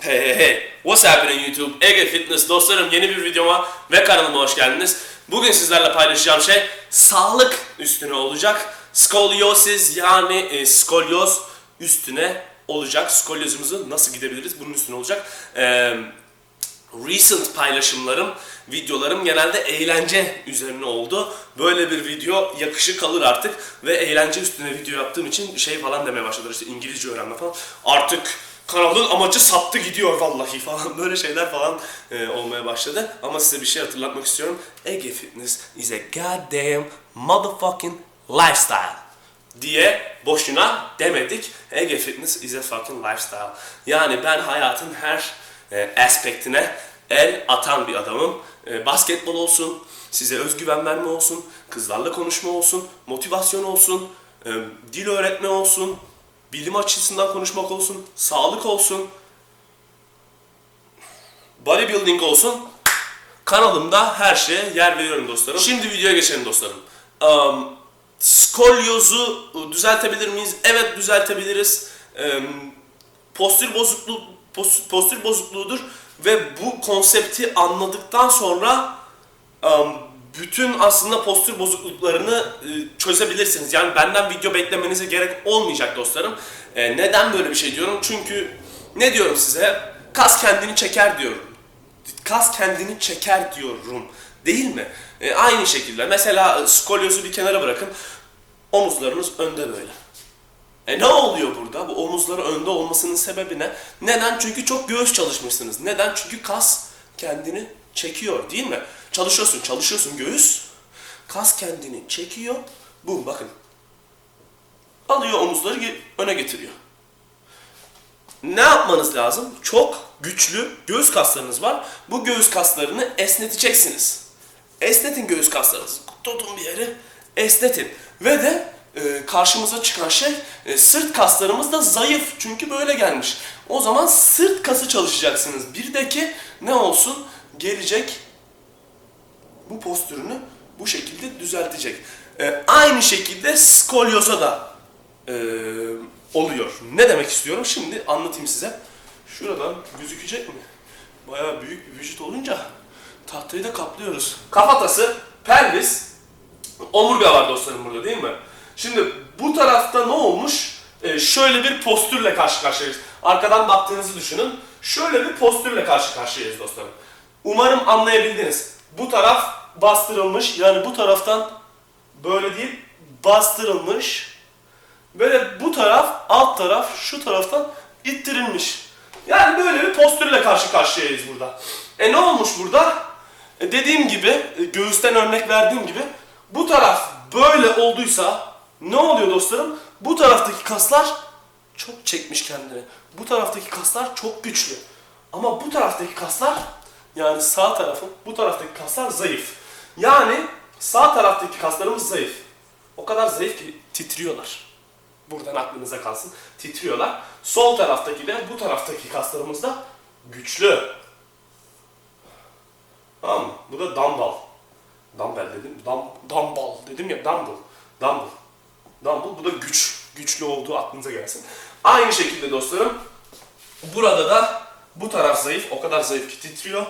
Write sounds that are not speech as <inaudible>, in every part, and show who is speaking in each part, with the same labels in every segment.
Speaker 1: Hey hey hey, what's happening YouTube? Ege Fitness dostlarım yeni bir videoma ve kanalıma hoş geldiniz. Bugün sizlerle paylaşacağım şey sağlık üstüne olacak. Skoliosis yani e, skolyoz üstüne olacak. Skolyozumuzu nasıl gidebiliriz bunun üstüne olacak. Eee recent paylaşımlarım, videolarım genelde eğlence üzerine oldu. Böyle bir video yakışı kalır artık ve eğlence üstüne video yaptığım için şey falan demeye başladılar işte İngilizce öğrenme falan. Artık kanalın amacı saptı gidiyor vallahi falan <laughs> böyle şeyler falan e, olmaya başladı. Ama size bir şey hatırlatmak istiyorum. Ege Fitness is a goddamn motherfucking lifestyle diye boşuna demedik. Ege Fitness is a fucking lifestyle. Yani ben hayatın her e, aspektine el atan bir adamım. E, basketbol olsun, size özgüven verme olsun, kızlarla konuşma olsun, motivasyon olsun, e, dil öğretme olsun, bilim açısından konuşmak olsun, sağlık olsun, bodybuilding olsun. Kanalımda her şeye yer veriyorum dostlarım. Şimdi videoya geçelim dostlarım. Um, skolyozu düzeltebilir miyiz? Evet düzeltebiliriz. Um, postür bozukluğu pos- postür bozukluğudur ve bu konsepti anladıktan sonra um, bütün aslında postür bozukluklarını e, çözebilirsiniz. Yani benden video beklemenize gerek olmayacak dostlarım. E, neden böyle bir şey diyorum? Çünkü ne diyorum size? Kas kendini çeker diyorum. Kas kendini çeker diyorum. Değil mi? E, aynı şekilde. Mesela skolyozu bir kenara bırakın. Omuzlarınız önde böyle. E ne oluyor burada? Bu omuzları önde olmasının sebebi ne? Neden? Çünkü çok göğüs çalışmışsınız. Neden? Çünkü kas kendini çekiyor değil mi? Çalışıyorsun, çalışıyorsun göğüs. Kas kendini çekiyor. Bu bakın. Alıyor omuzları öne getiriyor. Ne yapmanız lazım? Çok güçlü göğüs kaslarınız var. Bu göğüs kaslarını esneteceksiniz. Esnetin göğüs kaslarınızı. Tutun bir yere esnetin. Ve de e, karşımıza çıkan şey e, sırt kaslarımız da zayıf. Çünkü böyle gelmiş. O zaman sırt kası çalışacaksınız. Bir de ki ne olsun? Gelecek bu postürünü bu şekilde düzeltecek. E, aynı şekilde skolyoza da e, oluyor. Ne demek istiyorum? Şimdi anlatayım size. Şuradan gözükecek mi? Bayağı büyük bir vücut olunca tahtayı da kaplıyoruz. Kafatası, pelvis, omurga var dostlarım burada değil mi? Şimdi bu tarafta ne olmuş? Ee, şöyle bir postürle karşı karşıyayız. Arkadan baktığınızı düşünün. Şöyle bir postürle karşı karşıyayız dostlarım. Umarım anlayabildiniz. Bu taraf bastırılmış. Yani bu taraftan böyle değil bastırılmış. Böyle bu taraf, alt taraf şu taraftan ittirilmiş. Yani böyle bir postürle karşı karşıyayız burada. E ne olmuş burada? E dediğim gibi, e, göğüsten örnek verdiğim gibi bu taraf böyle olduysa ne oluyor dostlarım? Bu taraftaki kaslar çok çekmiş kendini. Bu taraftaki kaslar çok güçlü. Ama bu taraftaki kaslar yani sağ tarafın bu taraftaki kaslar zayıf. Yani sağ taraftaki kaslarımız zayıf. O kadar zayıf ki titriyorlar. Buradan aklınıza kalsın. Titriyorlar. Sol taraftaki de bu taraftaki kaslarımız da güçlü. Tamam mı? Bu da dumbbell. Dumbbell dedim. Dum, dumbbell dedim ya dumbbell. Dumbbell. Dumbbell bu da güç. Güçlü olduğu aklınıza gelsin. Aynı şekilde dostlarım burada da bu taraf zayıf. O kadar zayıf ki titriyor.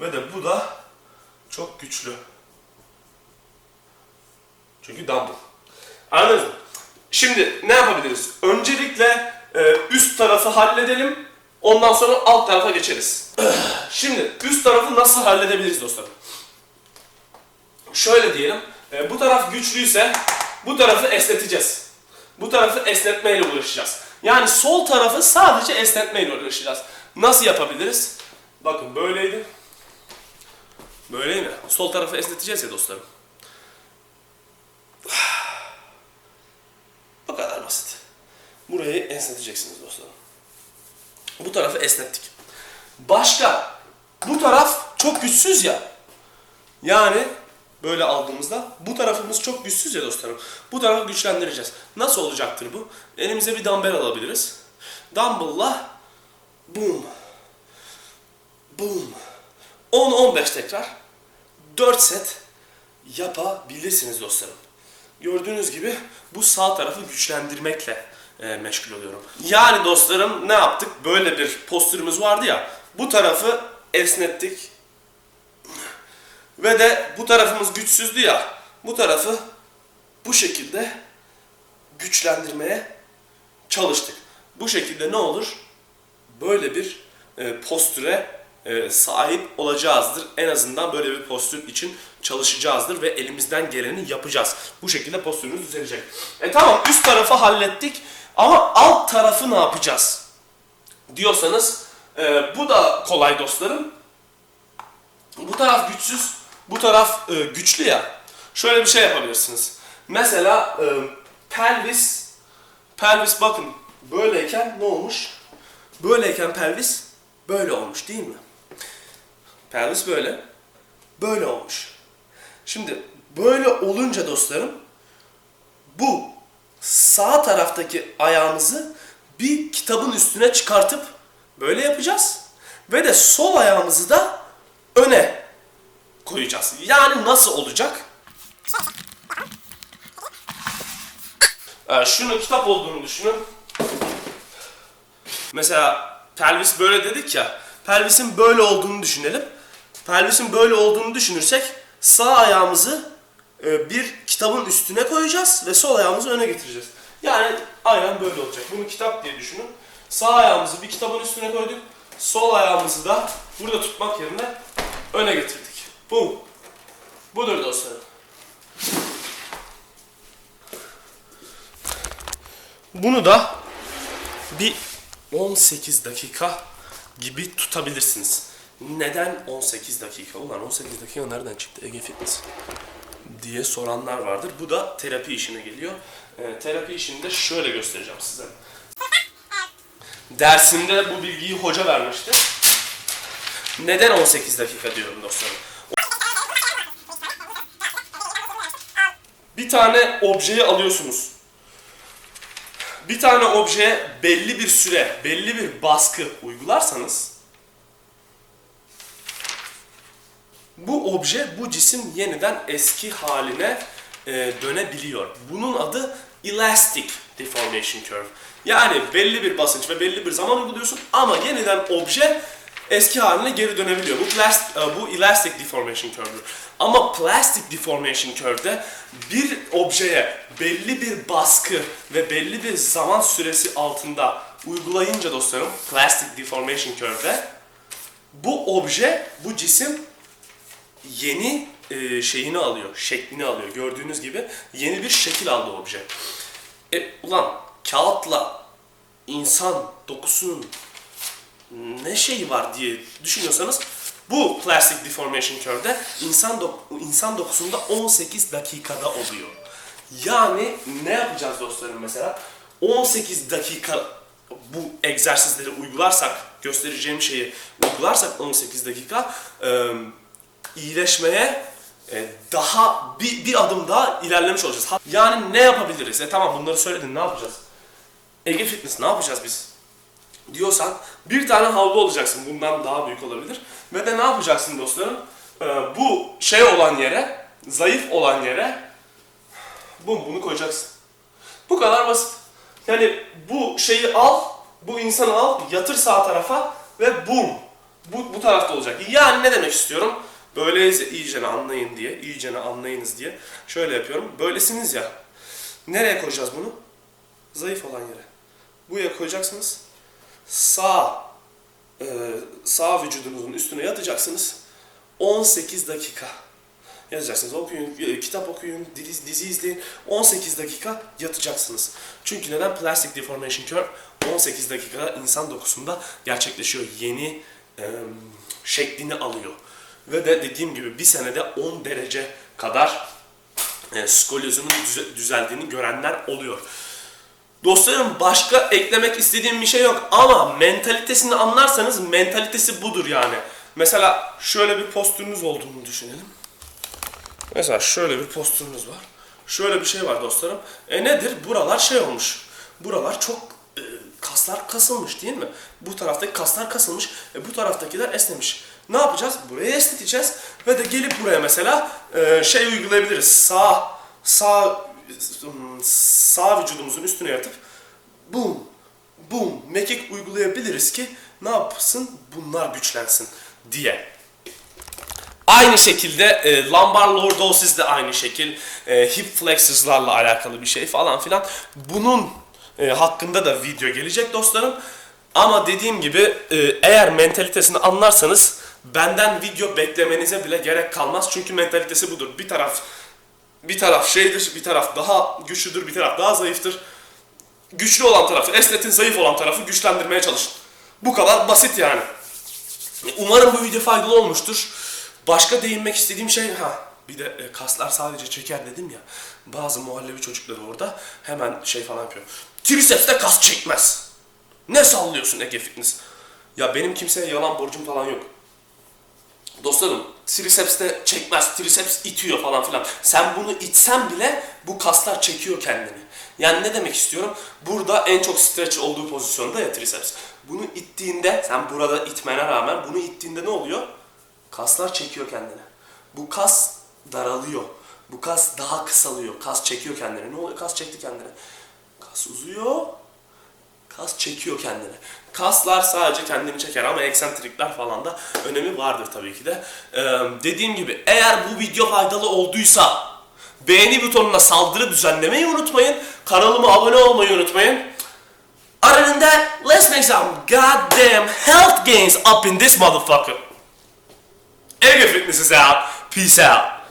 Speaker 1: Ve de bu da çok güçlü. Çünkü dumbbell. Anladınız mı? Şimdi ne yapabiliriz? Öncelikle e, üst tarafı halledelim. Ondan sonra alt tarafa geçeriz. <clears throat> Şimdi üst tarafı nasıl halledebiliriz dostlarım? Şöyle diyelim. e, bu taraf güçlüyse bu tarafı esneteceğiz. Bu tarafı esnetmeyle uğraşacağız. Yani sol tarafı sadece esnetmeyle uğraşacağız. Nasıl yapabiliriz? Bakın böyleydi. Böyleydi. Sol tarafı esneteceğiz ya dostlarım. <sighs> Bu kadar basit. Burayı esneteceksiniz dostlarım. Bu tarafı esnettik. Başka, bu taraf çok güçsüz ya. Yani böyle aldığımızda bu tarafımız çok güçsüz ya dostlarım. Bu tarafı güçlendireceğiz. Nasıl olacaktır bu? Elimize bir dumbbell alabiliriz. Dumbbell'la boom. Boom. 10-15 tekrar 4 set yapabilirsiniz dostlarım. Gördüğünüz gibi bu sağ tarafı güçlendirmekle e, meşgul oluyorum. Yani dostlarım ne yaptık? Böyle bir postürümüz vardı ya. Bu tarafı esnettik. Ve de bu tarafımız güçsüzdü ya. Bu tarafı bu şekilde güçlendirmeye çalıştık. Bu şekilde ne olur? Böyle bir e, postüre e, sahip olacağızdır. En azından böyle bir postür için çalışacağızdır ve elimizden geleni yapacağız. Bu şekilde postürümüz düzelecek. E tamam üst tarafı hallettik ama alt tarafı ne yapacağız? Diyorsanız e, bu da kolay dostlarım. Bu taraf güçsüz, bu taraf e, güçlü ya. Şöyle bir şey yapabilirsiniz. Mesela e, pelvis, pelvis bakın böyleyken ne olmuş? Böyleyken pelvis böyle olmuş değil mi? Pelvis böyle, böyle olmuş. Şimdi böyle olunca dostlarım bu sağ taraftaki ayağımızı bir kitabın üstüne çıkartıp böyle yapacağız. Ve de sol ayağımızı da öne koyacağız. Yani nasıl olacak? Ee, şunu kitap olduğunu düşünün. Mesela pelvis böyle dedik ya. Pelvisin böyle olduğunu düşünelim. Pelvisin böyle olduğunu düşünürsek sağ ayağımızı e, bir kitabın üstüne koyacağız ve sol ayağımızı öne getireceğiz. Yani aynen böyle olacak. Bunu kitap diye düşünün. Sağ ayağımızı bir kitabın üstüne koyduk. Sol ayağımızı da burada tutmak yerine öne getirdik. Bu. Budur dostlarım. Bunu da bir 18 dakika gibi tutabilirsiniz. Neden 18 dakika? Ulan 18 dakika nereden çıktı Ege Fitness? diye soranlar vardır. Bu da terapi işine geliyor. Ee, terapi işini de şöyle göstereceğim size. Dersimde bu bilgiyi hoca vermişti. Neden 18 dakika diyorum dostlarım? Bir tane objeyi alıyorsunuz. Bir tane objeye belli bir süre, belli bir baskı uygularsanız bu obje, bu cisim yeniden eski haline e, dönebiliyor. Bunun adı elastic deformation curve. Yani belli bir basınç ve belli bir zaman uyguluyorsun ama yeniden obje eski haline geri dönebiliyor. Bu plastic, bu elastic deformation curve'dur. Ama plastic deformation curve'de bir objeye belli bir baskı ve belli bir zaman süresi altında uygulayınca dostlarım plastic deformation curve'de bu obje, bu cisim yeni e, şeyini alıyor, şeklini alıyor. Gördüğünüz gibi yeni bir şekil aldı obje. E ulan kağıtla insan dokusunun ne şeyi var diye düşünüyorsanız bu plastic deformation curve'de insan dok- insan dokusunda 18 dakikada oluyor. Yani ne yapacağız dostlarım mesela? 18 dakika bu egzersizleri uygularsak, göstereceğim şeyi uygularsak 18 dakika e, iyileşmeye e, daha bir, bir adım daha ilerlemiş olacağız. Yani ne yapabiliriz? E tamam bunları söyledin ne yapacağız? Ege Fitness ne yapacağız biz? Diyorsan bir tane havlu olacaksın. Bundan daha büyük olabilir. Ve de ne yapacaksın dostlarım? Ee, bu şey olan yere, zayıf olan yere bum bunu koyacaksın. Bu kadar basit. Yani bu şeyi al, bu insanı al, yatır sağ tarafa ve bum. Bu, bu tarafta olacak. Yani ne demek istiyorum? Böyleyse iyicene anlayın diye, iyicene anlayınız diye şöyle yapıyorum. Böylesiniz ya. Nereye koyacağız bunu? Zayıf olan yere. Buraya koyacaksınız sağ e, sağ vücudunuzun üstüne yatacaksınız. 18 dakika yazacaksınız. Okuyun, e, kitap okuyun, dizi, dizi izleyin. 18 dakika yatacaksınız. Çünkü neden? Plastic deformation curve 18 dakikada insan dokusunda gerçekleşiyor. Yeni e, şeklini alıyor. Ve de dediğim gibi bir senede 10 derece kadar e, skolyozumun düze- düzeldiğini görenler oluyor. Dostlarım başka eklemek istediğim bir şey yok ama mentalitesini anlarsanız mentalitesi budur yani. Mesela şöyle bir postürünüz olduğunu düşünelim. Mesela şöyle bir postürünüz var. Şöyle bir şey var dostlarım. E nedir? Buralar şey olmuş. Buralar çok e, kaslar kasılmış değil mi? Bu taraftaki kaslar kasılmış. E, bu taraftakiler esnemiş. Ne yapacağız? Burayı esneteceğiz. Ve de gelip buraya mesela e, şey uygulayabiliriz. Sağ sağ sağ vücudumuzun üstüne yatıp boom, boom, mekik uygulayabiliriz ki ne yapsın? Bunlar güçlensin diye. Aynı şekilde e, lumbar lordosis de aynı şekil. E, hip flexors'larla alakalı bir şey falan filan. Bunun e, hakkında da video gelecek dostlarım. Ama dediğim gibi e, eğer mentalitesini anlarsanız benden video beklemenize bile gerek kalmaz. Çünkü mentalitesi budur. Bir taraf bir taraf şeydir, bir taraf daha güçlüdür, bir taraf daha zayıftır. Güçlü olan tarafı, esnetin zayıf olan tarafı güçlendirmeye çalışın. Bu kadar basit yani. Umarım bu video faydalı olmuştur. Başka değinmek istediğim şey ha bir de e, kaslar sadece çeker dedim ya. Bazı muhallebi çocukları orada hemen şey falan yapıyor. Triceps'te kas çekmez. Ne sallıyorsun Ege Fitness? Ya benim kimseye yalan borcum falan yok. Dostlarım triceps'te çekmez, triceps itiyor falan filan. Sen bunu itsen bile bu kaslar çekiyor kendini. Yani ne demek istiyorum? Burada en çok stretch olduğu pozisyonda ya triceps. Bunu ittiğinde, sen burada itmene rağmen bunu ittiğinde ne oluyor? Kaslar çekiyor kendini. Bu kas daralıyor. Bu kas daha kısalıyor. Kas çekiyor kendini. Ne oluyor? Kas çekti kendini. Kas uzuyor. Kas çekiyor kendini. Kaslar sadece kendini çeker ama eksentrikler falan da önemi vardır tabii ki de. Ee, dediğim gibi eğer bu video faydalı olduysa beğeni butonuna saldırı düzenlemeyi unutmayın. Kanalıma abone olmayı unutmayın. That, let's make some goddamn health gains up in this motherfucker. Ege Fitness is out. Peace out.